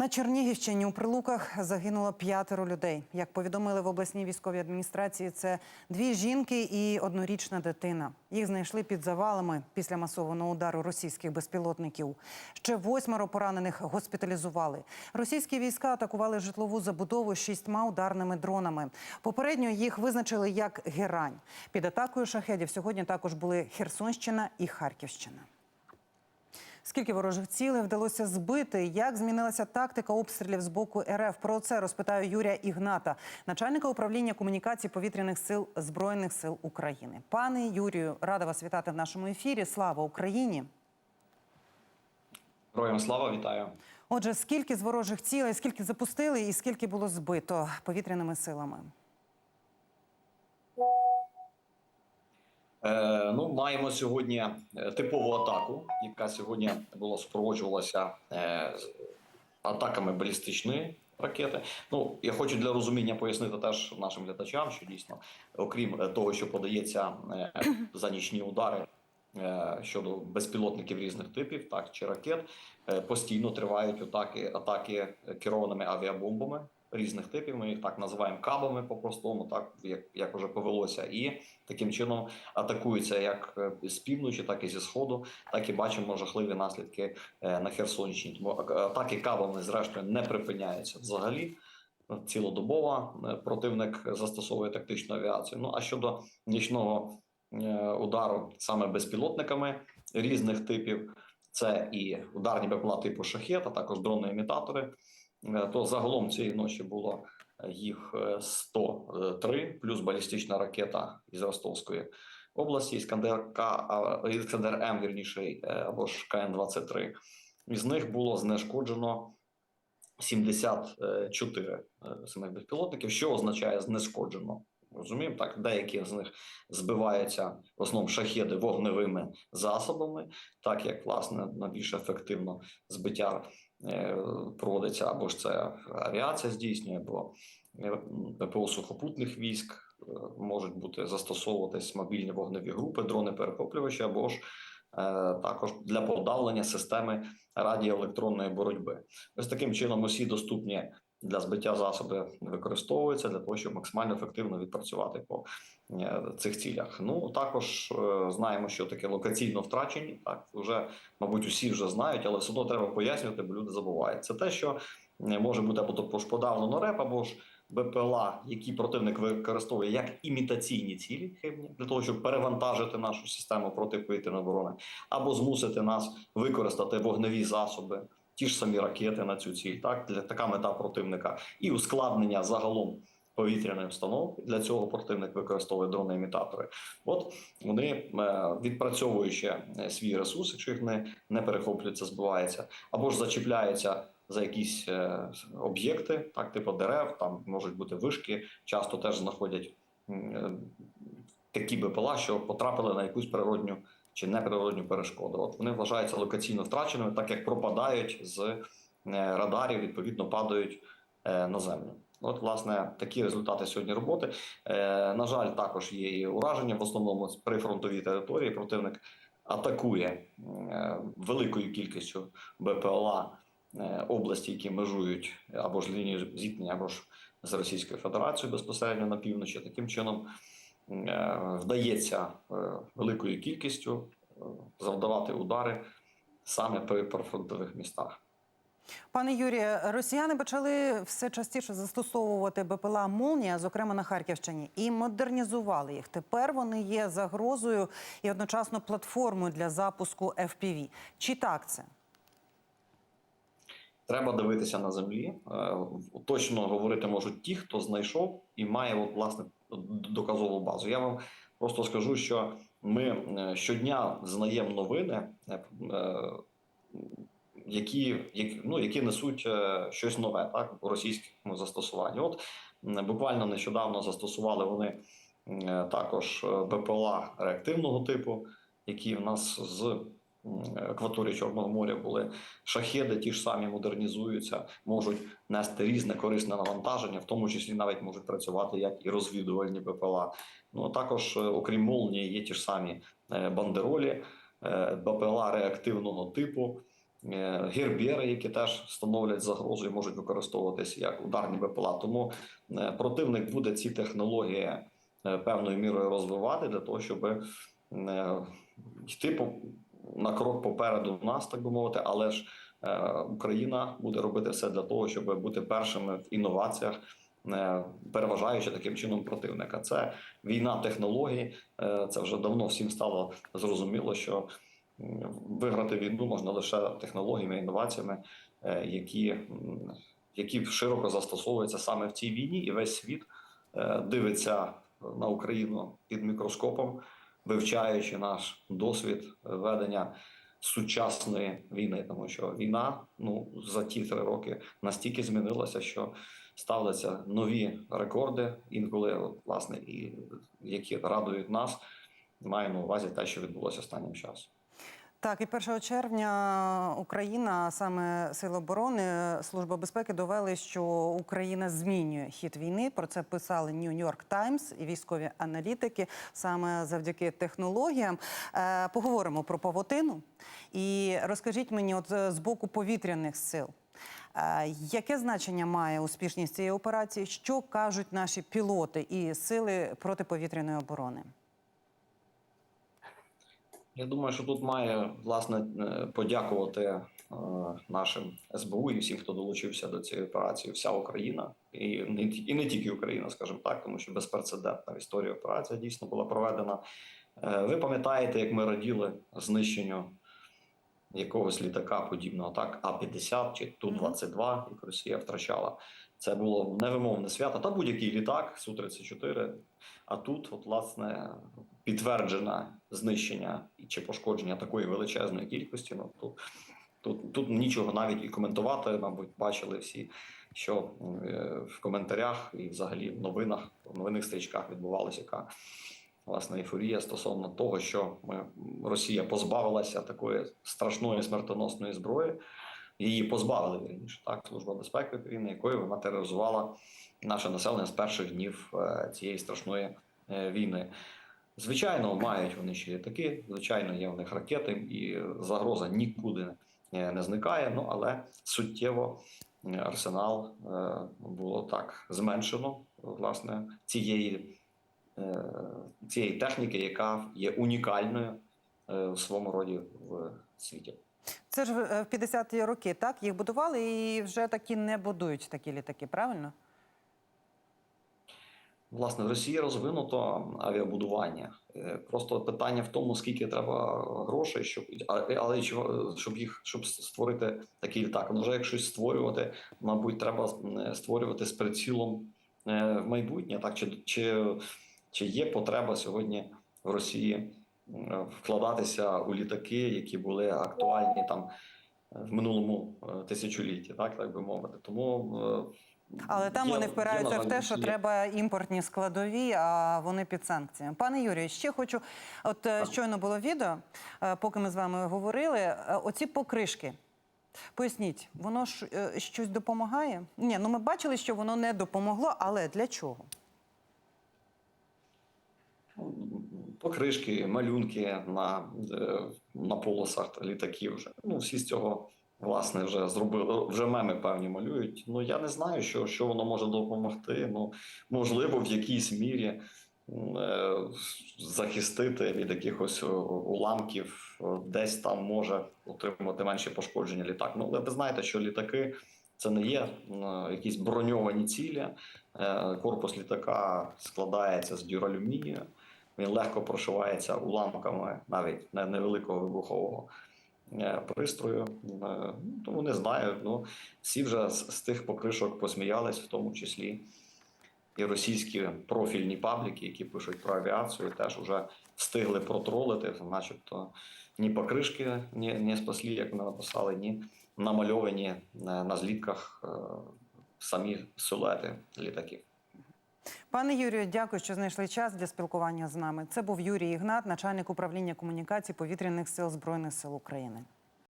На Чернігівщині у Прилуках загинуло п'ятеро людей. Як повідомили в обласній військовій адміністрації, це дві жінки і однорічна дитина. Їх знайшли під завалами після масованого удару російських безпілотників. Ще восьмеро поранених госпіталізували. Російські війська атакували житлову забудову шістьма ударними дронами. Попередньо їх визначили як герань. Під атакою шахедів сьогодні також були Херсонщина і Харківщина. Скільки ворожих цілей вдалося збити? Як змінилася тактика обстрілів з боку РФ? Про це розпитаю Юрія Ігната, начальника управління комунікацій повітряних сил збройних сил України. Пане Юрію, рада вас вітати в нашому ефірі. Слава Україні! Героям слава, вітаю. Отже, скільки з ворожих цілей, скільки запустили, і скільки було збито повітряними силами? Ну, маємо сьогодні е, типову атаку, яка сьогодні була супроводжувалася е, атаками балістичної ракети. Ну, я хочу для розуміння пояснити теж нашим глядачам, що дійсно, окрім е, того, що подається е, за нічні удари. е, Щодо безпілотників різних типів, так чи ракет, е, постійно тривають атаки, атаки керованими авіабомбами різних типів. Ми їх так називаємо кабами по-простому, так як, як вже повелося, і таким чином атакуються як е, з півночі, так і зі сходу. Так і бачимо жахливі наслідки е, на Херсонщині. Тому атаки кабами, зрештою, не припиняються взагалі. Цілодобово е, противник застосовує тактичну авіацію. Ну а щодо нічного е, удару саме безпілотниками різних типів, це і ударні БПЛА типу шахет, а також дрони-імітатори. Е, То загалом цієї ночі було е, їх е, 103, плюс балістична ракета із Ростовської області, Іскандер К, Іскандер М, вірніше, е, або ж КН-23. Із них було знешкоджено 74 е, самих безпілотників, що означає знешкоджено. Розуміємо, так, деякі з них збиваються в основному шахеди вогневими засобами, так як власне найбільш ефективно збиття е, проводиться або ж це авіація здійснює, або е, ППО сухопутних військ е, можуть бути застосовуватись мобільні вогневі групи, дрони перехоплювачі, або ж е, також для подавлення системи радіоелектронної боротьби. Ось таким чином усі доступні для збиття засоби використовуються для того, щоб максимально ефективно відпрацювати по е, цих цілях. Ну також е, знаємо, що таке локаційно втрачені. Так вже мабуть усі вже знають, але все одно треба пояснювати, бо люди забувають. Це те, що е, може бути або то подавлено реп, або ж БПЛА, які противник використовує як імітаційні цілі для того, щоб перевантажити нашу систему протиповітряної оборони, або змусити нас використати вогневі засоби, ті ж самі ракети на цю ціль. Так для така мета противника і ускладнення загалом. Повітряної установки для цього противник використовує дрони-імітатори. От вони е, відпрацьовуючи е, свій ресурс, якщо їх не, не перехоплюється, збивається, або ж зачіпляються за якісь е, об'єкти, так типу дерев, там можуть бути вишки, часто теж знаходять такі БПЛА, що потрапили на якусь природню чи неприродню перешкоду. От вони вважаються локаційно втраченими, так як пропадають з е, радарів, відповідно падають е, на землю. От, власне, такі результати сьогодні роботи. Е, на жаль, також є і ураження. В основному з прифронтовій території противник атакує великою кількістю БПЛА області, які межують або ж лінію зіткнення, або ж з Російською Федерацією безпосередньо на півночі. Таким чином вдається е, великою кількістю е, завдавати удари саме при прифронтових містах. Пане Юрію, росіяни почали все частіше застосовувати БПЛА Молнія, зокрема на Харківщині, і модернізували їх. Тепер вони є загрозою і одночасно платформою для запуску FPV. Чи так це? Треба дивитися на землі. Е, Точно говорити можуть ті, хто знайшов і має от, власне доказову базу. Я вам просто скажу, що ми е, щодня знаємо новини, е, е, які, ну, які несуть щось нове так, у російському застосуванні. От буквально нещодавно застосували вони також БПЛА реактивного типу, які в нас з акваторії Чорного моря були шахеди, ті ж самі модернізуються, можуть нести різне корисне навантаження, в тому числі навіть можуть працювати як і розвідувальні БПЛА. Ну а також, е, окрім молнії, є ті ж самі е, бандеролі, е, БПЛА реактивного типу. е, які теж становлять загрозу і можуть використовуватися як ударні БПЛА. Тому е, противник буде ці технології е, певною мірою розвивати для того, щоб е, йти по на крок попереду нас, так би мовити, але ж е, Україна буде робити все для того, щоб бути першими в інноваціях, е, переважаючи таким чином противника. Це війна технологій. Е, це вже давно всім стало зрозуміло, що виграти війну можна лише технологіями, інноваціями, які, які широко застосовуються саме в цій війні, і весь світ дивиться на Україну під мікроскопом вивчаючи наш досвід ведення сучасної війни, тому що війна ну за ті три роки настільки змінилася, що ставляться нові рекорди, інколи власне, і які радують нас. Маю на увазі те, що відбулося останнім часом. Так, і 1 червня Україна, саме Сили оборони, Служба безпеки довели, що Україна змінює хід війни. Про це писали New York Times і військові аналітики саме завдяки технологіям. Е, поговоримо про павутину. І розкажіть мені, от з боку повітряних сил. е, Яке значення має успішність цієї операції? Що кажуть наші пілоти і сили протиповітряної оборони? Я думаю, що тут має власне е, подякувати е, нашим СБУ і всім, хто долучився до цієї операції, вся Україна, і не і не тільки Україна, скажімо так, тому що безпрецедентна в історії операція дійсно була проведена. Е, Ви пам'ятаєте, як ми раділи знищенню якогось літака подібного, так А-50 чи Ту-22, як Росія втрачала. Це було невимовне свято. Та будь-який літак Су-34. А тут, от, власне, підтверджене знищення чи пошкодження такої величезної кількості. Ну тут, тут, тут нічого навіть і коментувати, мабуть, бачили всі, що е, в коментарях і взагалі в новинах, в новинних стрічках відбувалася яка власне ейфорія стосовно того, що ми, Росія позбавилася такої страшної смертоносної зброї. Її позбавили вірніше, так служба безпеки України, якою вона тероризувала наше населення з перших днів е, цієї страшної е, війни. Звичайно, мають вони ще літаки, звичайно, є в них ракети, і загроза нікуди е, не зникає. Ну але суттєво арсенал було так зменшено власне цієї, цієї техніки, яка є унікальною е, в своєму роді в світі. Це ж в 50-ті роки, так? Їх будували і вже такі не будують такі літаки, правильно? Власне, в Росії розвинуто авіабудування. Е, Просто питання в тому, скільки треба грошей, щоб але щоб їх щоб створити такий літак. Ну, вже як щось створювати, мабуть, треба е, створювати з прицілом е, в майбутнє. Так чи, чи, чи є потреба сьогодні в Росії вкладатися у літаки, які були актуальні там е, в минулому е, тисячолітті, так так би мовити. Тому е, Але там є- вони впираються в те, що є. треба імпортні складові, а вони під санкціями. Пане Юрію, ще хочу. От е, щойно було відео, поки ми з вами говорили. Оці покришки. Поясніть, воно ж щось допомагає? Ні, ну ми бачили, що воно не допомогло, але для чого? Покришки, малюнки на, е, на полосах літаків. Вже ну всі з цього власне вже зробили. Вже меми певні малюють. Ну я не знаю, що, що воно може допомогти. Ну можливо, в якійсь мірі е, захистити від якихось е, уламків, десь там може отримати менше пошкодження літак. Ну але ви знаєте, що літаки. Це не є якісь броньовані цілі. Корпус літака складається з дюралюмінію. Він легко прошивається уламками навіть невеликого вибухового е, пристрою. Е, ну, Тому не знаю. Ну всі вже з, тих покришок посміялись, в тому числі і російські профільні пабліки, які пишуть про авіацію, теж вже встигли протролити, начебто ні покришки ні, не спаслі, як вони написали, ні намальовані е, на злітках самі силуети літаків. Пане Юрію, дякую, що знайшли час для спілкування з нами. Це був Юрій Ігнат, начальник управління комунікацій повітряних сил Збройних сил України.